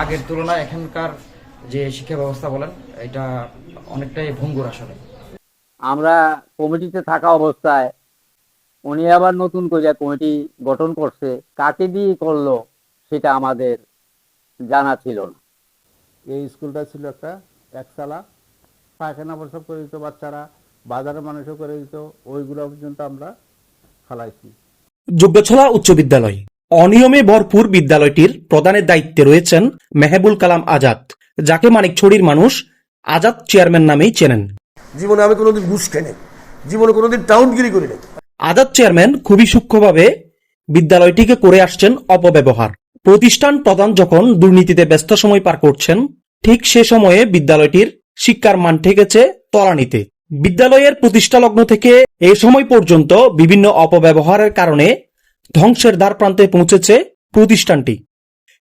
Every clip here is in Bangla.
আগের তুলনায় এখানকার যে শিক্ষা ব্যবস্থা বলেন এটা অনেকটাই ভঙ্গুর আসলে। আমরা কমিটিতে থাকা অবস্থায় উনি আবার নতুন করে কমিটি গঠন করছে কাকে দিয়ে করল সেটা আমাদের জানা ছিল না। এই স্কুলটা ছিল একটা একতলা পায়খানা প্রসব করে দিত বাচ্চারা বাজারে মানুষও করে দিত ওইগুলো পর্যন্ত আমরা ফেলাইছি। যোগ্যছলা উচ্চ বিদ্যালয়। অনিয়মে ভরপুর বিদ্যালয়টির প্রধানের দায়িত্বে রয়েছেন মেহেবুল কালাম আজাদ যাকে মানিকছড়ির মানুষ আজাদ চেয়ারম্যান নামেই চেনেন। জীবনে আমি কোনোদিন ঘুষ খাই নাই। জীবনে কোনোদিন টাউনগিরি করি নাই। আজাদ চেয়ারম্যান খুবই সূক্ষ্মভাবে বিদ্যালয়টিকে করে আসছেন অপব্যবহার। প্রতিষ্ঠান প্রধান যখন দুর্নীতিতে ব্যস্ত সময় পার করছেন ঠিক সে সময়ে বিদ্যালয়টির শিক্ষার মান ঠেকেছে তলানিতে। বিদ্যালয়ের প্রতিষ্ঠা লগ্ন থেকে এ সময় পর্যন্ত বিভিন্ন অপব্যবহারের কারণে ধ্বংসের দ্বার প্রান্তে পৌঁছেছে প্রতিষ্ঠানটি।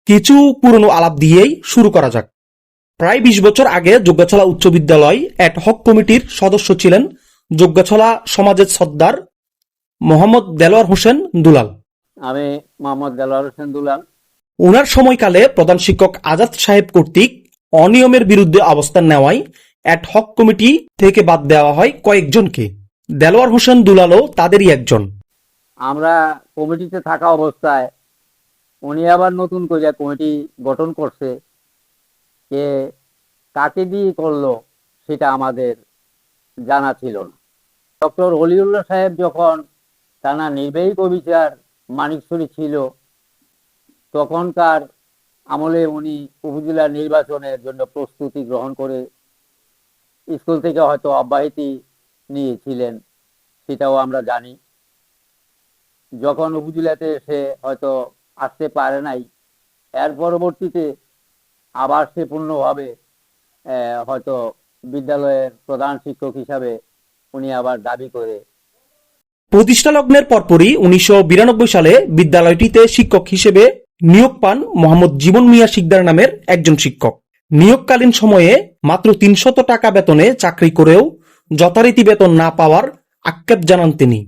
কিছু পুরনো আলাপ দিয়েই শুরু করা যাক। প্রায় বিশ বছর আগে যোগ্যছলা উচ্চ বিদ্যালয় অ্যাট হক কমিটির সদস্য ছিলেন যোগ্যছলা সমাজের সর্দার মোহাম্মদ দেলোয়ার হোসেন দুলাল। আমি মোহাম্মদ দেলোয়ার হোসেন দুলাল। ওনার সময়কালে প্রধান শিক্ষক আজাদ সাহেব কর্তৃক অনিয়মের বিরুদ্ধে অবস্থান নেওয়ায় অ্যাট হক কমিটি থেকে বাদ দেওয়া হয় কয়েকজনকে। দেলোয়ার হোসেন দুলালও তাদেরই একজন। আমরা কমিটিতে থাকা অবস্থায় উনি আবার নতুন করে কমিটি গঠন করছে কে কাকে দিয়ে করল সেটা আমাদের জানা ছিল না। ডক্টর হলিউল্লাহ সাহেব যখন টানা নির্বাহী অফিসার মানিকছড়ি ছিল, তখনকার আমলে উনি উপজেলা নির্বাচনের জন্য প্রস্তুতি গ্রহণ করে স্কুল থেকে হয়তো অব্যাহতি নিয়েছিলেন, সেটাও আমরা জানি। যখন উপজেলাতে সে হয়তো আসতে পারে নাই, এর পরবর্তীতে আবার সে পূর্ণভাবে হয়তো বিদ্যালয়ের প্রধান শিক্ষক হিসাবে উনি আবার দাবি করে। প্রতিষ্ঠা লগ্নের পরপরই উনিশশো বিরানব্বই সালে বিদ্যালয়টিতে শিক্ষক হিসেবে নিয়োগ পান মোহাম্মদ জীবন মিয়া শিকদার নামের একজন শিক্ষক। নিয়োগকালীন সময়ে মাত্র তিনশত টাকা বেতনে চাকরি করেও যথারীতি বেতন না পাওয়ার আক্ষেপ জানান তিনি।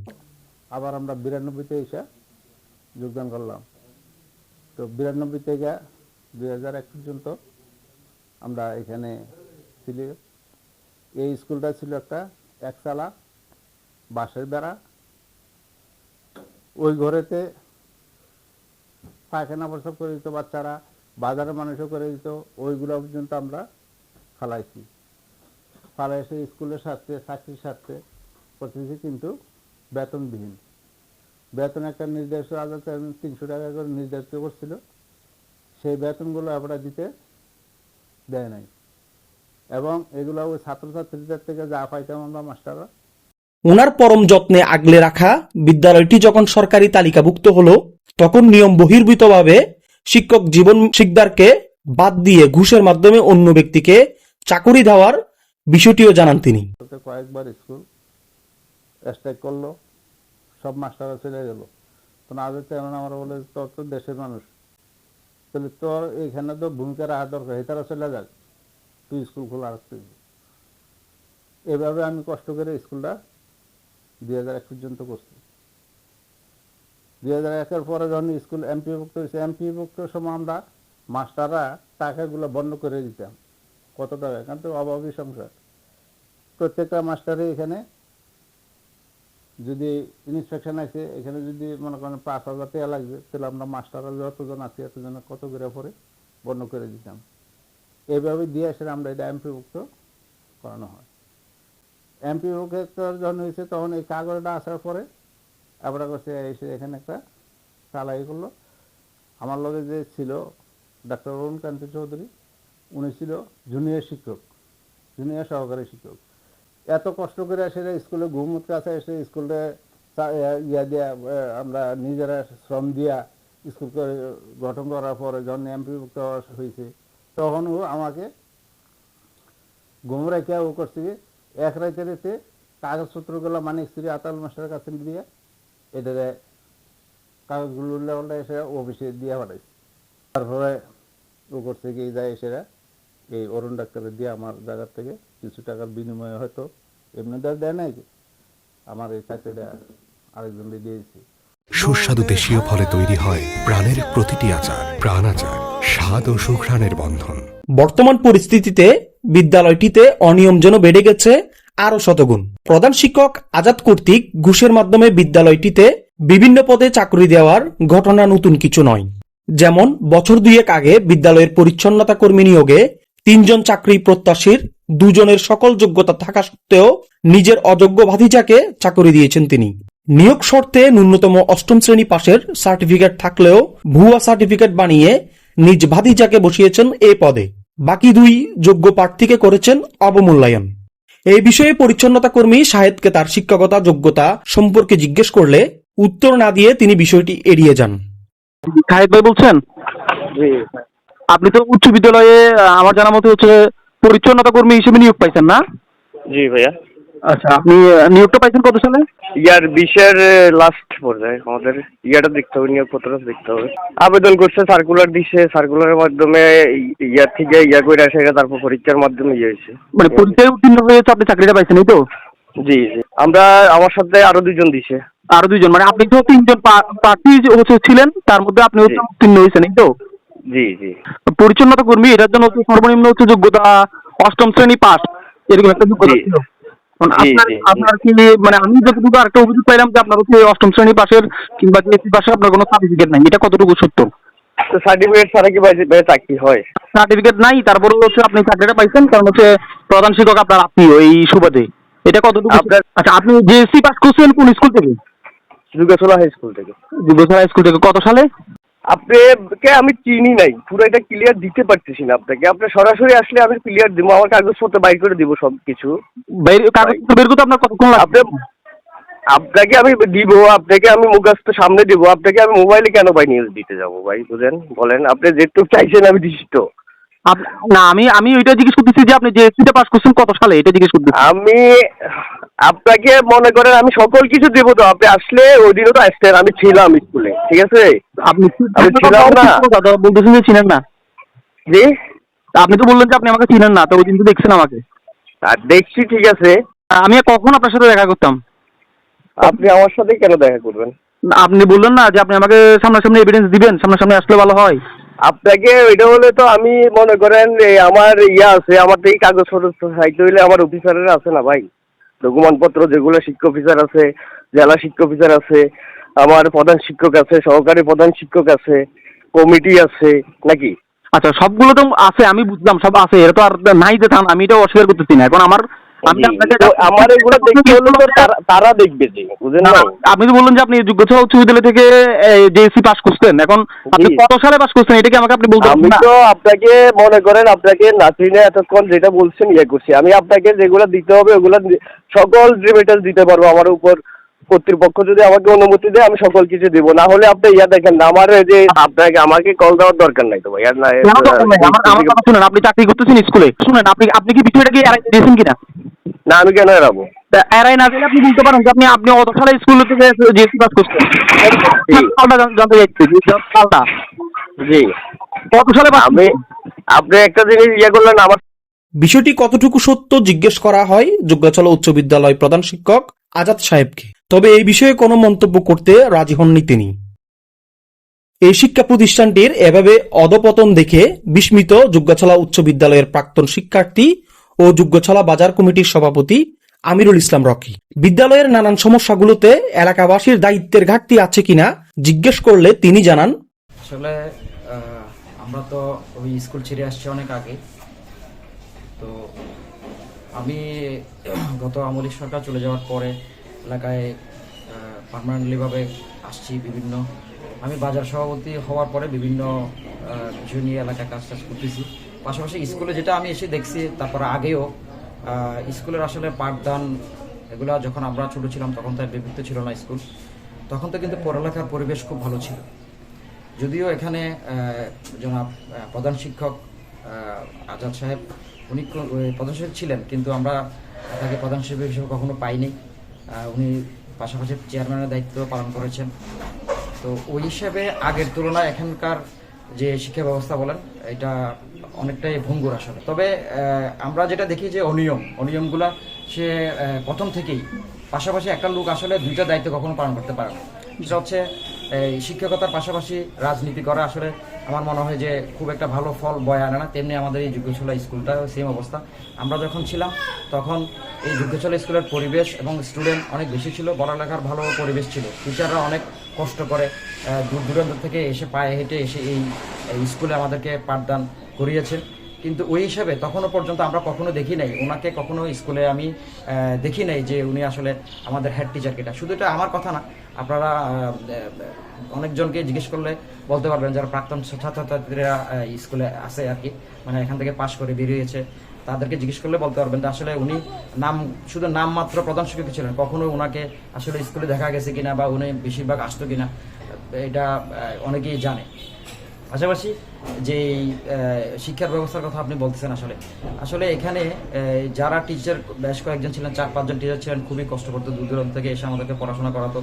আবার আমরা বিরানব্বইতে এসে যোগদান করলাম। তো বিরানব্বই থেকে দুই হাজার এক পর্যন্ত আমরা এখানে ছিল। এই স্কুলটা ছিল একটা একতলা, বাঁশের বেড়া। ওই ঘরেতে পায়খানা প্রসব করে দিত বাচ্চারা, বাজারে মানুষও করে দিত ওইগুলো পর্যন্ত আমরা ফালাইছি। ফালাই এসে স্কুলের স্বার্থে চাকরির স্বার্থে করতেছি কিন্তু বেতনবিহীন। বেতন একটা নির্দিষ্ট আলাদা তিনশো টাকা করে নির্ধারিত করছিল। সেই বেতনগুলো আমরা দিতে দেয় নাই। এবং এগুলো ওই ছাত্রছাত্রীদের থেকে যা পাইতাম আমরা মাস্টাররা। ওনার পরম যত্নে আগলে রাখা বিদ্যালয়টি যখন সরকারি তালিকাভুক্ত হলো তখন নিয়ম বহির্ভূতভাবে শিক্ষক জীবন শিকদারকে বাদ দিয়ে ঘুষের মাধ্যমে অন্য ব্যক্তিকে চাকুরি দেওয়ার বিষয়টিও জানান তিনি। কয়েকবার স্কুল স্ট্রাইক করল। সব মাস্টাররা চলে গেল। তো যেতে এমন আমরা বলে তোর তো দেশের মানুষ। তাহলে তোর এখানে তো ভূমিকা রাখা দরকার এটারা চলে যাক। তুই স্কুল খোলা রাখতে এভাবে আমি কষ্ট করে স্কুলটা দুই হাজার এক পর্যন্ত করছি। দুই হাজার একের পরে যখন স্কুল এমপি ভুক্ত হয়েছে এমপি ভুক্তর সময় আমরা মাস্টাররা টাকাগুলো বন্ধ করে দিতাম। কত টাকা? কারণ তো অভাবী সংসার। প্রত্যেকটা মাস্টারে এখানে যদি ইনস্ট্রাকশন আছে, এখানে যদি মনে করেন পাঁচ হাজার টাকা লাগবে, তাহলে আমরা মাস্টাররা যতজন আছি, এতজন কত করে পরে বন্ধ করে দিতাম। এইভাবে দিয়ে আসলে আমরা এটা এমপিভুক্ত করানো হয়। এমপিভুক্ত যখন হয়েছে, তখন এই কাগজটা আসার পরে আমরা কাছে এসে এখানে একটা চালাই করল। আমার লগে যে ছিল ডাক্তার অরুণ কান্তি চৌধুরী, উনি ছিল জুনিয়র শিক্ষক জুনিয়র সহকারী শিক্ষক। এত কষ্ট করে এসে স্কুলে ঘুমুত কাছে এসে স্কুলে ইয়া দিয়া আমরা নিজেরা শ্রম দিয়া স্কুল গঠন করার পরে যখন এমপিভুক্ত হয়েছে তখন ও আমাকে ঘুম রেখে ও করছে কি, এক রাইতে কাগজপত্রগুলো মানিক স্ত্রী আতাল মাস্টারের কাছে দিয়ে এটারে কাগজগুলো এসে অফিসে দিয়ে পাঠাইছে। তারপরে ও করছে কি যায় এসে এই অরুণ ডাক্তারের দিয়ে আমার জায়গার থেকে কিছু টাকার বিনিময়ে হয়তো এমনি তো দেয় নাই আমার এই চাকরিটা আরেকজনকে দিয়েছি। সুস্বাদু দেশীয় ফলে তৈরি হয় প্রাণের প্রতিটি আচার প্রাণ আচার স্বাদ ও সুঘ্রাণের বন্ধন। বর্তমান পরিস্থিতিতে বিদ্যালয়টিতে অনিয়ম যেন বেড়ে গেছে আরও শতগুণ। প্রধান শিক্ষক আজাদ কর্তৃক ঘুষের মাধ্যমে বিদ্যালয়টিতে বিভিন্ন পদে চাকরি দেওয়ার ঘটনা নতুন কিছু নয়। যেমন বছর দুয়েক আগে বিদ্যালয়ের পরিচ্ছন্নতা কর্মী নিয়োগে তিনজন চাকরি প্রত্যাশীর দুজনের সকল যোগ্যতা থাকা সত্ত্বেও নিজের অযোগ্য ভাতিজাকে চাকরি দিয়েছেন তিনি। নিয়োগ শর্তে ন্যূনতম অষ্টম শ্রেণি পাশের সার্টিফিকেট থাকলেও ভুয়া সার্টিফিকেট বানিয়ে নিজ ভাতিজাকে বসিয়েছেন এ পদে। বাকি দুই যোগ্য প্রার্থীকে করেছেন অবমূল্যায়ন এই বিষয়ে পরিচ্ছন্নতা কর্মী শাহেদকে তার শিক্ষকতা যোগ্যতা সম্পর্কে জিজ্ঞেস করলে উত্তর না দিয়ে তিনি বিষয়টি এড়িয়ে যান। খায়েদ ভাই বলছেন? আপনি তো উচ্চ বিদ্যালয়ে আমার জানা মতো হচ্ছে পরিচ্ছন্নতা কর্মী হিসেবে নিয়োগ পাইছেন না? জি ভাইয়া। আচ্ছা আপনি নিয়োগটা পাইছেন কত সালে? ইয়ার বিশের লাস্ট পর্যায়ে আমাদের। ইয়াটা দেখতে হবে নিয়োগপত্রটা দেখতে হবে। আবেদন করছে সার্কুলার দিছে। সার্কুলারের মাধ্যমে ইয়ার থেকে ইয়া করে আসে তারপর পরীক্ষার মাধ্যমে ইয়ে হয়েছে। মানে পরীক্ষায় উত্তীর্ণ হয়েছে আপনি চাকরিটা পাইছেন এই তো? জি জি। আমরা আমার সাথে আরও দুজন দিছে। আরও দুইজন মানে আপনি তো তিনজন প্রার্থী হচ্ছে ছিলেন তার মধ্যে আপনি হচ্ছে উত্তীর্ণ হয়েছেন এই তো? জি জি। পরিচ্ছন্নতা কর্মী এটার জন্য হচ্ছে সর্বনিম্ন হচ্ছে যোগ্যতা অষ্টম শ্রেণি পাস এরকম একটা যোগ্যতা ছিল। আপনার কি মানে আমি যতটুকু একটা অভিযোগ পাইলাম যে আপনার হচ্ছে অষ্টম শ্রেণি পাশের কিংবা জিএসসি পাশে আপনার কোনো সার্টিফিকেট নাই এটা কতটুকু সত্য? সার্টিফিকেট ছাড়া কি চাকরি হয়? সার্টিফিকেট নাই তারপরে হচ্ছে আপনি চাকরিটা পাইছেন কারণ হচ্ছে প্রধান শিক্ষক আপনার আত্মীয় এই সুবাদে। এটা কতটুকু আচ্ছা আপনি জেএসসি পাস করছেন কোন স্কুল থেকে? যুগেশ্বলা হাই স্কুল থেকে। যুগসরা স্কুল থেকে। কত সালে? আপনাকে আমি চিনি নাই। পুরো এটা ক্লিয়ার দিতে পারতেছি না আপনাকে। আপনি সরাসরি আসলে আমি ক্লিয়ার দিব আমার কাগজপত্র বাইর করে দিব সব কিছু বের- কাগজপত্র বের করতে আপনার কতক্ষণ লাগবে? আপনি আপনাকে আমি দিব আপনাকে আমি মুখাস্ত সামনে দিব। আপনাকে আমি মোবাইলে কেন ভাই নিউজ দিতে যাব ভাই? বুঝেন? বলেন আপনি যেটুকু চাইছেন আমি দিচ্ছি তো। না আমি আমি ওইটা জিজ্ঞেস করতেছি যে আপনি জেএসসিটা পাস করছেন কত সালে? এটা জিজ্ঞেস করতেছি। আমি আপনাকে মনে করেন আমি সকল কিছু দেবো তো আপনি আসলে ওই দিনও তো আসতেন আমি ছিলাম স্কুলে ঠিক আছে? আপনি আমি ছিলাম না। দাদা বলতেছেন যে চিনেন না? জি? আপনি তো বললেন যে আপনি আমাকে চিনেন না তো ওই দিন তো দেখছেন আমাকে। আর দেখছি ঠিক আছে। আমি কখন আপনার সাথে দেখা করতাম? আপনি আমার সাথে কেন দেখা করবেন? আপনি বললেন না যে আপনি আমাকে সামনাসামনি এভিডেন্স দিবেন সামনাসামনি আসলে ভালো হয়। আপনাকে ওইটা হলে তো আমি মনে করেন আমার ইয়া আছে আমার তো এই কাগজপত্র সাইতে হইলে আমার অফিসারের আছে না ভাই? ডকুমেন্টপত্র যেগুলো শিক্ষক অফিসার আছে, জেলা শিক্ষক অফিসার আছে, আমার প্রধান শিক্ষক আছে, সহকারী প্রধান শিক্ষক আছে, কমিটি আছে, নাকি? আচ্ছা সবগুলো তো আছে, আমি বুঝলাম, সব আছে এটা তো আর নাই যে থান, আমি এটা অস্বীকার করতেছি না। এখন আমার আমার এগুলো দেখতে হলে তো তারা- তারা দেখবে যে বুঝেন না, না আপনি তো বললেন যে আপনি যোগ্যতা উচ্চ বিদ্যালয় থেকে জেএসসি পাস করছেন। এখন আপনি কত সালে পাস করছেন? এটা কি আমাকে আপনি বলতে আমি তো আপনাকে মনে করেন আপনাকে নাসরিনে এতক্ষণ যেটা বলছেন ইয়ে করছি। আমি আপনাকে যেগুলো দিতে হবে ওগুলো সকল ডিমেটাল দিতে পারব আমার উপর। কর্তৃপক্ষ যদি আমাকে অনুমতি দেয় আমি সকল কিছু দিব। না হলে আপনি ইয়া দেখেন না, আমার যে আপনাকে আমাকে কল দেওয়ার দরকার নাই তো ভাই। আর না কেন দরকার নেই? আমার আমার কথা শুনেন আপনি চাকরি করতেছেন স্কুলে। শুনেন আপনি আপনি কি বিষয়টা কি এড়াই দিয়েছেন কিনা? না আমি কেন এড়াবো? এড়াই না দিলে আপনি বলতে পারেন যে আপনি আপনি অত সালে স্কুল থেকে জিএসসি পাস করছেন। জি। জানতে চাইছি যে সালটা জি। কত সালে আমি আপনি একটা জিনিস ইয়ে করলেন আমার বিষয়টি কতটুকু সত্য জিজ্ঞেস করা হয়? যোগ্যাচল উচ্চ বিদ্যালয় প্রধান শিক্ষক আজাদ সাহেবকে। তবে এই বিষয়ে কোনো মন্তব্য করতে রাজি হননি তিনি। এই শিক্ষা প্রতিষ্ঠানটির এভাবে অধপতন দেখে বিস্মিত যোগ্যছলা উচ্চ বিদ্যালয়ের প্রাক্তন শিক্ষার্থী ও যোগ্যছলা বাজার কমিটির সভাপতি আমিরুল ইসলাম রকি। বিদ্যালয়ের নানান সমস্যাগুলোতে এলাকাবাসীর দায়িত্বের ঘাটতি আছে কিনা জিজ্ঞেস করলে তিনি জানান, আসলে আমরা তো ওই স্কুল ছেড়ে আসছি অনেক আগে। তো আমি গত আমলি সরকার চলে যাওয়ার পরে এলাকায় পারমানেন্টলিভাবে আসছি বিভিন্ন। আমি বাজার সভাপতি হওয়ার পরে বিভিন্ন বিষয় নিয়ে এলাকায় কাজ টাজ করতেছি। পাশাপাশি স্কুলে যেটা আমি এসে দেখছি, তারপর আগেও স্কুলের আসলে পাঠদান এগুলো যখন আমরা ছোট ছিলাম, তখন তো বিভক্ত ছিল না স্কুল। তখন তো কিন্তু পড়ালেখার পরিবেশ খুব ভালো ছিল। যদিও এখানে জনাব প্রধান শিক্ষক আজাদ সাহেব, উনি প্রধান শিক্ষক ছিলেন, কিন্তু আমরা তাকে প্রধান শিক্ষক হিসেবে কখনো পাইনি। উনি পাশাপাশি চেয়ারম্যানের দায়িত্ব পালন করেছেন। তো ওই হিসাবে আগের তুলনায় এখানকার যে শিক্ষা ব্যবস্থা বলেন, এটা অনেকটাই ভঙ্গুর আসলে। তবে আমরা যেটা দেখি যে অনিয়ম, অনিয়মগুলা সে প্রথম থেকেই। পাশাপাশি একটা লোক আসলে দুইটা দায়িত্ব কখনো পালন করতে পারে না। সেটা হচ্ছে, এই শিক্ষকতার পাশাপাশি রাজনীতি করা আসলে আমার মনে হয় যে খুব একটা ভালো ফল বয়ে আনে না। তেমনি আমাদের এই যুগছলা স্কুলটা সেম অবস্থা। আমরা যখন ছিলাম, তখন এই যুগছলা স্কুলের পরিবেশ এবং স্টুডেন্ট অনেক বেশি ছিল, পড়ালেখার ভালো পরিবেশ ছিল। টিচাররা অনেক কষ্ট করে দূর দূরান্ত থেকে এসে পায়ে হেঁটে এসে এই স্কুলে আমাদেরকে পাঠদান করিয়েছেন। কিন্তু ওই হিসাবে তখনও পর্যন্ত আমরা কখনো দেখি নাই। ওনাকে কখনো স্কুলে আমি দেখি নাই যে উনি আসলে আমাদের হেড টিচার কেটা শুধু এটা আমার কথা না, আপনারা অনেকজনকে জিজ্ঞেস করলে বলতে পারবেন যারা প্রাক্তন ছাত্রছাত্রীরা স্কুলে আছে আর কি। মানে এখান থেকে পাশ করে বেরিয়েছে। তাদেরকে জিজ্ঞেস করলে বলতে পারবেন যে আসলে উনি নাম, শুধু নাম মাত্র প্রধান শিক্ষক ছিলেন কখনো ওনাকে আসলে স্কুলে দেখা গেছে কিনা বা উনি বেশিরভাগ আসতো কিনা, এটা অনেকেই জানে। পাশাপাশি যে শিক্ষার ব্যবস্থার কথা আপনি বলতেছেন আসলে আসলে এখানে যারা টিচার বেশ কয়েকজন ছিলেন, চার পাঁচজন টিচার ছিলেন, খুবই কষ্ট করতো, দূর দূরান্ত থেকে এসে আমাদেরকে পড়াশোনা করাতো।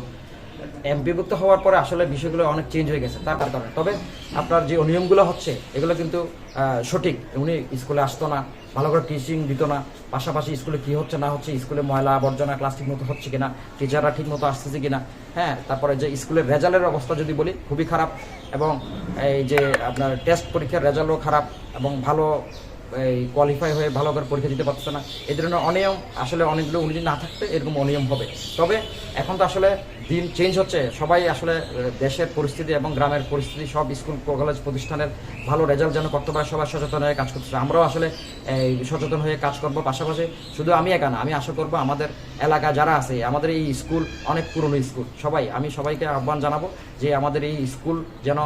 এমপিভুক্ত হওয়ার পরে আসলে বিষয়গুলো অনেক চেঞ্জ হয়ে গেছে, তার কারণে। তবে আপনার যে অনিয়মগুলো হচ্ছে, এগুলো কিন্তু সঠিক। উনি স্কুলে আসতো না, ভালো করে টিচিং দিত না। পাশাপাশি স্কুলে কি হচ্ছে না হচ্ছে স্কুলে ময়লা আবর্জনা ক্লাস ঠিক মতো হচ্ছে কিনা টিচাররা ঠিক মতো আসতেছে কিনা হ্যাঁ তারপরে যে স্কুলের রেজাল্টের অবস্থা যদি বলি, খুবই খারাপ। এবং এই যে আপনার টেস্ট পরীক্ষার রেজাল্টও খারাপ এবং ভালো কোয়ালিফাই হয়ে ভালো করে পরীক্ষা দিতে পারছে না। এই ধরনের অনিয়ম, আসলে অনেকগুলো উনি না থাকতে এরকম অনিয়ম হবে। তবে এখন তো আসলে দিন চেঞ্জ হচ্ছে। সবাই আসলে দেশের পরিস্থিতি এবং গ্রামের পরিস্থিতি সব স্কুল কলেজ প্রতিষ্ঠানের ভালো রেজাল্ট যেন করতে পারে, সবাই সচেতন হয়ে কাজ করতেছে। আমরাও আসলে, এই, সচেতন হয়ে কাজ করব। পাশাপাশি শুধু আমি একা না, আমি আশা করব আমাদের এলাকা যারা আছে, আমাদের এই স্কুল অনেক পুরনো স্কুল সবাই, আমি সবাইকে আহ্বান জানাব যে আমাদের এই স্কুল যেন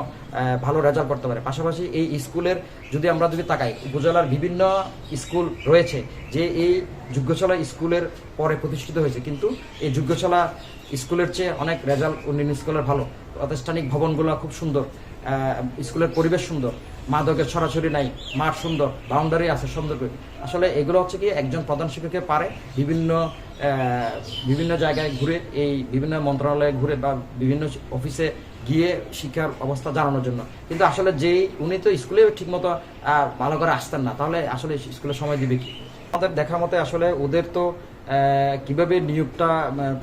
ভালো রেজাল্ট করতে পারে। পাশাপাশি এই স্কুলের যদি আমরা যদি তাকাই, উপজেলার বিভিন্ন স্কুল রয়েছে যে এই যোগ্যচলা স্কুলের পরে প্রতিষ্ঠিত হয়েছে। কিন্তু এই যোগ্যচলা স্কুলের চেয়ে অনেক রেজাল্ট অন্যান্য স্কুলের ভালো। প্রাতিষ্ঠানিক ভবনগুলো খুব সুন্দর স্কুলের পরিবেশ সুন্দর, মাদকের ছড়াছড়ি নাই, মাঠ সুন্দর বাউন্ডারি আছে সুন্দর করে। আসলে এগুলো হচ্ছে কি, একজন প্রধান শিক্ষকের পারে বিভিন্ন বিভিন্ন জায়গায় ঘুরে, এই বিভিন্ন মন্ত্রণালয়ে ঘুরে বা বিভিন্ন অফিসে গিয়ে শিক্ষার অবস্থা জানানোর জন্য। কিন্তু আসলে যেই, উনি তো স্কুলে ঠিকমতো ভালো করে আসতেন না। তাহলে আসলে স্কুলে সময় দিবে কি? আমাদের দেখা মতে আসলে ওদের তো কীভাবে নিয়োগটা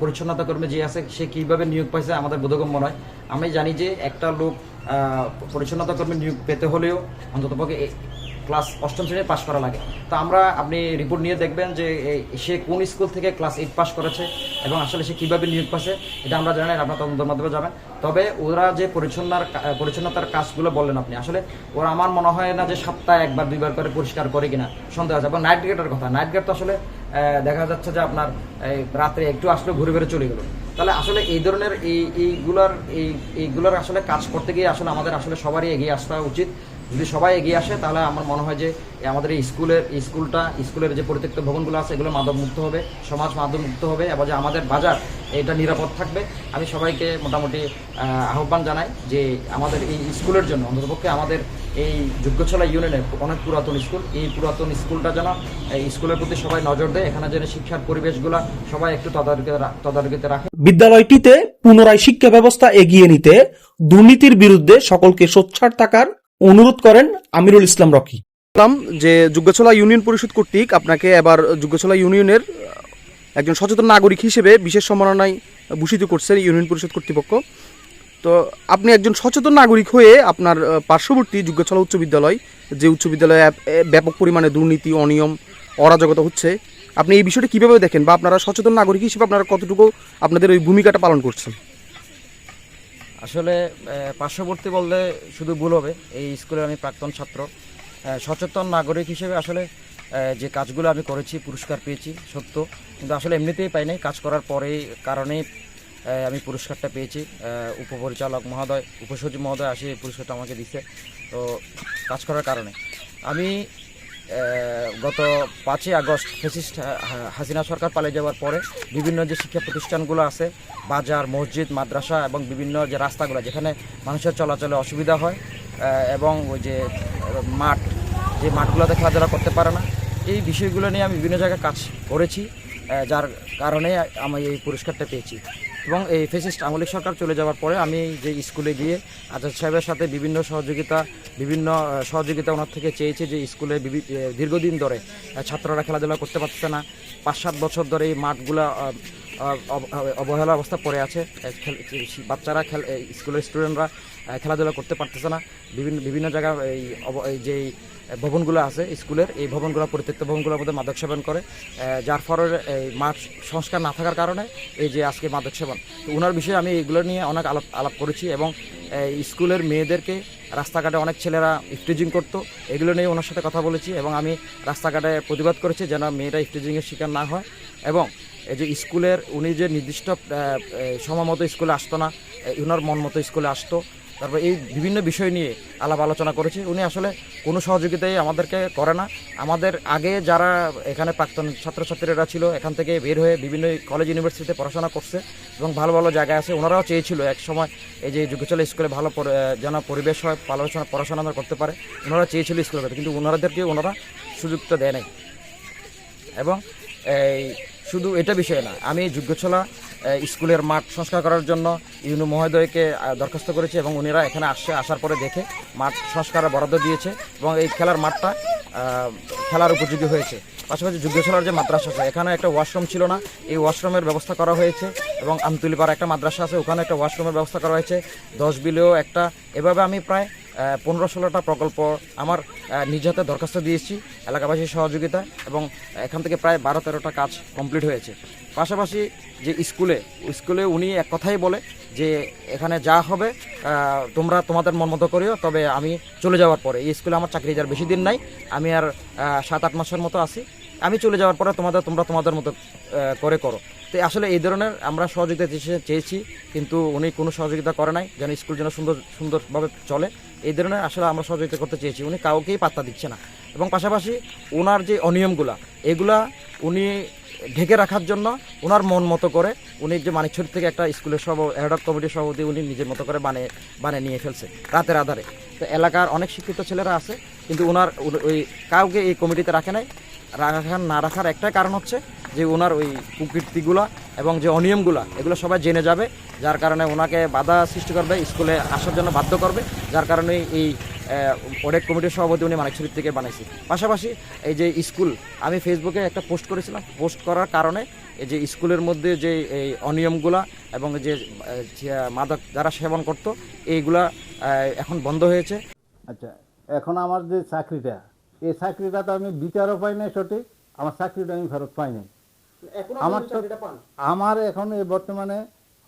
পরিচ্ছন্নতা কর্মী যে আছে, সে কীভাবে নিয়োগ পাইছে আমাদের বোধগম্য নয়। আমি জানি যে একটা লোক পরিচ্ছন্নতা কর্মী নিয়োগ পেতে হলেও অন্ততপক্ষে ক্লাস অষ্টম শ্রেণি পাশ করা লাগে। তো আমরা, আপনি রিপোর্ট নিয়ে দেখবেন যে সে কোন স্কুল থেকে ক্লাস এইট পাস করেছে এবং আসলে সে কীভাবে নিয়োগ পাচ্ছে, এটা আমরা জানি আপনার তদন্তের মাধ্যমে যাবেন। তবে ওরা যে পরিচ্ছন্নার পরিচ্ছন্নতার কাজগুলো বললেন আপনি, আসলে ওরা আমার মনে হয় না যে সপ্তাহে একবার, দুইবার করে পরিষ্কার করে কিনা, সন্দেহ আছে। এবং নাইট গেটের কথা নাইট গেট তো আসলে দেখা যাচ্ছে যে আপনার রাত্রে একটু আসলে, ঘুরে ঘুরে চলে গেল। তাহলে আসলে এই ধরনের এই, এইগুলার, এই, এইগুলোর আসলে কাজ করতে গিয়ে আসলে আমাদের আসলে সবারই এগিয়ে আসা উচিত। যদি সবাই এগিয়ে আসে, তাহলে আমার মনে হয় যে আমাদের এই স্কুলের স্কুলটা, স্কুলের যে পরিত্যক্ত ভবনগুলো আছে, এগুলো মাদক মুক্ত হবে, সমাজ মাদক মুক্ত হবে, এবং যে আমাদের বাজার, এটা নিরাপদ থাকবে। আমি সবাইকে মোটামুটি আহ্বান জানাই যে আমাদের এই স্কুলের জন্য, অন্ততপক্ষে আমাদের এই যোগ্যছলা ইউনিয়নের অনেক পুরাতন স্কুল, এই পুরাতন স্কুলটা যেন, এই স্কুলের প্রতি সবাই নজর দেয়, এখানে যেন শিক্ষার পরিবেশগুলো সবাই একটু তদারকিতে তদারকিতে রাখে। বিদ্যালয়টিতে পুনরায় শিক্ষা ব্যবস্থা এগিয়ে নিতে দুর্নীতির বিরুদ্ধে সকলকে সোচ্চার থাকার অনুরোধ করেন আমিরুল ইসলাম রকি। যে যুগ্গছলা ইউনিয়ন পরিষদ কর্তৃক আপনাকে এবার যুগ্গছলা ইউনিয়নের একজন সচেতন নাগরিক হিসেবে বিশেষ সম্মাননায় ভূষিত করছে ইউনিয়ন পরিষদ কর্তৃপক্ষ। তো আপনি একজন সচেতন নাগরিক হয়ে আপনার পার্শ্ববর্তী যুগ্গছলা উচ্চ বিদ্যালয়, যে উচ্চ বিদ্যালয়ে ব্যাপক পরিমাণে দুর্নীতি, অনিয়ম, অরাজকতা হচ্ছে, আপনি এই বিষয়টা কীভাবে দেখেন বা আপনারা সচেতন নাগরিক হিসেবে আপনারা কতটুকু আপনাদের ওই ভূমিকাটা পালন করছেন? আসলে পার্শ্ববর্তী বললে শুধু ভুল হবে, এই স্কুলের আমি প্রাক্তন ছাত্র। সচেতন নাগরিক হিসেবে আসলে যে কাজগুলো আমি করেছি, পুরস্কার পেয়েছি, সত্য। কিন্তু আসলে এমনিতেই পাই নাই, কাজ করার পরেই কারণেই আমি পুরস্কারটা পেয়েছি। উপপরিচালক মহোদয়, উপসচিব মহোদয় আসে পুরস্কারটা আমাকে দিছে। তো, কাজ করার কারণে। আমি গত পাঁচই আগস্ট ফেসিস্ট হাসিনা সরকার পালিয়ে যাওয়ার পরে বিভিন্ন যে শিক্ষা প্রতিষ্ঠানগুলো আছে, বাজার, মসজিদ, মাদ্রাসা এবং বিভিন্ন যে রাস্তাগুলো যেখানে মানুষের চলাচলে অসুবিধা হয় এবং ওই যে মাঠ, যে মাঠগুলোতে খেলাধুলা করতে পারে না, এই বিষয়গুলো নিয়ে আমি বিভিন্ন জায়গায় কাজ করেছি যার কারণে আমি এই পুরস্কারটা পেয়েছি। এবং এই ফেসিস্ট আমলিক সরকার চলে যাওয়ার পরে আমি যে স্কুলে গিয়ে আজাদ সাহেবের সাথে বিভিন্ন সহযোগিতা বিভিন্ন সহযোগিতা ওনার থেকে চেয়েছে যে স্কুলে দীর্ঘদিন ধরে ছাত্ররা খেলাধুলা করতে পারছে না। পাঁচ সাত বছর ধরে এই মাঠগুলা অবহেলা অবস্থা পড়ে আছে। বাচ্চারা খেল স্কুলের স্টুডেন্টরা খেলাধুলা করতে পারতেছে না। বিভিন্ন বিভিন্ন জায়গায় এই অব- এই যে ভবনগুলো আছে স্কুলের। এই ভবনগুলো পরিত্যক্ত ভবনগুলোর মধ্যে মাদক সেবন করে। যার ফলে এই মাঠ সংস্কার না থাকার কারণে এই যে আজকে মাদক সেবন। তো ওনার বিষয়ে আমি এগুলো নিয়ে অনেক আলাপ আলাপ করেছি এবং স্কুলের মেয়েদেরকে রাস্তাঘাটে অনেক ছেলেরা ইফটিজিং করতো। এগুলো নিয়ে ওনার সাথে কথা বলেছি এবং আমি রাস্তাঘাটে প্রতিবাদ করেছি যেন মেয়েরা ইফটিজিংয়ের শিকার না হয় এবং এই যে স্কুলের উনি যে নির্দিষ্ট আহ, এই সময় মতো স্কুলে আসতো না ওনার মন মতো স্কুলে আসতো। তারপর এই বিভিন্ন বিষয় নিয়ে আলাপ আলোচনা করেছি। উনি আসলে কোনো সহযোগিতাই আমাদেরকে করে না। আমাদের আগে যারা এখানে প্রাক্তন ছাত্রছাত্রীরা ছিল, এখান থেকে বের হয়ে বিভিন্ন কলেজ ইউনিভার্সিটিতে পড়াশোনা করছে এবং ভালো ভালো জায়গায় আছে। ওনারাও চেয়েছিল এক সময় এই যে যুগচলা স্কুলে ভালো যেন পরিবেশ হয় পড়াশোনা পড়াশোনা করতে পারে। ওনারা চেয়েছিল স্কুলে কিন্তু ওনাদেরকে ওনারা সুযোগটা দেয় নাই। এবং এই শুধু এটা বিষয় না, আমি যোগ্যছলা স্কুলের মাঠ সংস্কার করার জন্য ইউনু মহোদয়কে দরখাস্ত করেছি এবং উনিরা এখানে আসছে আসার পরে দেখে মাঠ সংস্কারের বরাদ্দ দিয়েছে এবং এই খেলার মাঠটা খেলার উপযোগী হয়েছে। পাশাপাশি যোগ্যছলার যে মাদ্রাসা আছে, এখানে একটা ওয়াশরুম ছিল না, এই ওয়াশরুমের ব্যবস্থা করা হয়েছে এবং আমতুলিপাড়া একটা মাদ্রাসা আছে, ওখানে একটা ওয়াশরুমের ব্যবস্থা করা হয়েছে, দশ বিলেও একটা। এভাবে আমি প্রায় পনেরো ষোলোটা প্রকল্প আমার নিজ হাতে দরখাস্ত দিয়েছি, এলাকাবাসীর সহযোগিতা এবং এখান থেকে প্রায় বারো তেরোটা কাজ কমপ্লিট হয়েছে। পাশাপাশি যে স্কুলে স্কুলে উনি এক কথাই বলে যে, এখানে যা হবে তোমরা তোমাদের মন মতো করিও, তবে আমি চলে যাওয়ার পরে। এই স্কুলে আমার চাকরি যাওয়ার বেশি দিন নাই, আমি আর সাত, আট মাসের মতো আছি। আমি চলে যাওয়ার পরে তোমাদের, তোমরা তোমাদের মতো করে করো। তো আসলে এই ধরনের আমরা সহযোগিতা চেয়ে- চেয়েছি, কিন্তু উনি কোনো সহযোগিতা করে নাই, যেন স্কুল যেন সুন্দর, সুন্দরভাবে চলে। এই ধরনের আসলে আমরা সহযোগিতা করতে চেয়েছি। উনি কাউকেই পাত্তা দিচ্ছে না। এবং পাশাপাশি ওনার যে অনিয়মগুলা, এগুলা উনি ঢেকে রাখার জন্য ওনার মন মতো করে উনি যে মানিকছড়ি থেকে একটা স্কুলের সব হেড কমিটির সভাপতি উনি নিজের মতো করে বানিয়ে বানিয়ে নিয়ে ফেলছে রাতের আধারে। তো এলাকার অনেক শিক্ষিত ছেলেরা আছে, কিন্তু ওনার ওই কাউকে এই কমিটিতে রাখে নাই। রাখার না রাখার একটাই কারণ হচ্ছে যে ওনার ওই কুকীর্তিগুলা এবং যে অনিয়মগুলা, এগুলো সবাই জেনে যাবে। যার কারণে ওনাকে বাধা সৃষ্টি করবে, স্কুলে আসার জন্য বাধ্য করবে। যার কারণে এই অনেক কমিটির সভাপতি উনি মানিকছড়ি থেকে বানাইছে। পাশাপাশি এই যে স্কুল, আমি ফেসবুকে একটা পোস্ট করেছিলাম। পোস্ট করার কারণে এই যে স্কুলের মধ্যে যে এই অনিয়মগুলা এবং যে মাদক যারা সেবন করতো, এইগুলা এখন বন্ধ হয়েছে। আচ্ছা এখন আমার যে চাকরিটা, এই চাকরিটা তো আমি বিচারও পাই নাই সঠিক, আমার চাকরিটা আমি ফেরত পাই নাই। আমার আমার এখন এই বর্তমানে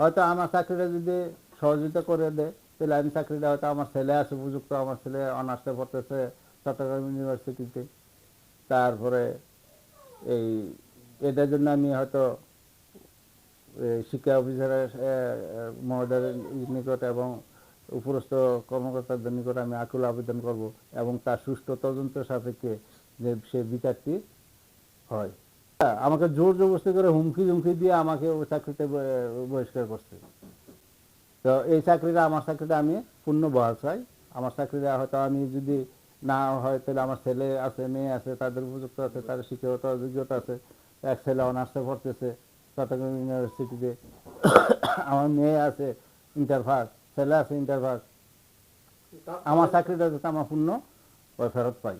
হয়তো আমার চাকরিটা যদি সহযোগিতা করে দেয় তাহলে আমি চাকরিটা হয়তো আমার ছেলে আছে উপযুক্ত আমার ছেলে অনার্সে পড়তেছে চট্টগ্রাম ইউনিভার্সিটিতে। তারপরে এই এটার জন্য আমি হয়তো এই শিক্ষা অফিসারের মহোদয়ের নিকট এবং উপরস্থ কর্মকর্তাদের নিকট আমি আকুল আবেদন করব এবং তার সুষ্ঠু তদন্ত সাপেক্ষে যে সে বিচারটি হয়। আমাকে জোর জবরদস্তি করে হুমকি হুমকি দিয়ে আমাকে ওই চাকরিতে বহিষ্কার করছে। তো এই চাকরিটা, আমার চাকরিটা আমি পূর্ণ বহাল চাই। আমার চাকরিটা হয়তো আমি যদি না হয়, তাহলে আমার ছেলে আছে, মেয়ে আছে, তাদের উপযুক্ত আছে, তাদের শিক্ষাগত যোগ্যতা আছে, এক ছেলে অনার্সে পড়তেছে চট্টগ্রাম ইউনিভার্সিটিতে। আমার মেয়ে আছে ইন্টারভার্স ছেলে আছে ইন্টারভার্স আমার চাকরিটা যাতে আমার পূর্ণ ফেরত পাই।